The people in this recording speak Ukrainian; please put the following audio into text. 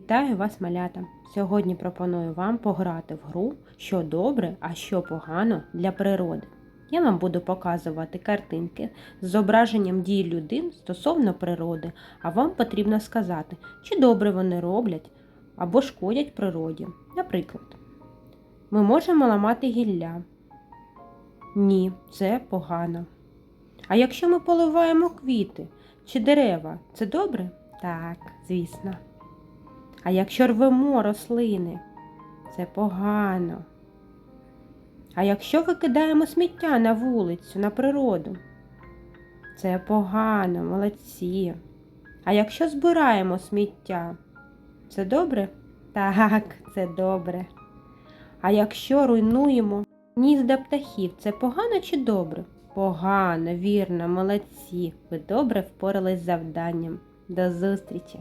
Вітаю вас, малята! Сьогодні пропоную вам пограти в гру, що добре, а що погано для природи. Я вам буду показувати картинки з зображенням дій людин стосовно природи, а вам потрібно сказати, чи добре вони роблять або шкодять природі. Наприклад, ми можемо ламати гілля. Ні, це погано. А якщо ми поливаємо квіти чи дерева, це добре? Так, звісно. А якщо рвемо рослини, це погано. А якщо викидаємо сміття на вулицю, на природу, це погано, молодці. А якщо збираємо сміття, це добре? Так, це добре. А якщо руйнуємо гнізда птахів, це погано чи добре? Погано, вірно, молодці. Ви добре впорались з завданням. До зустрічі!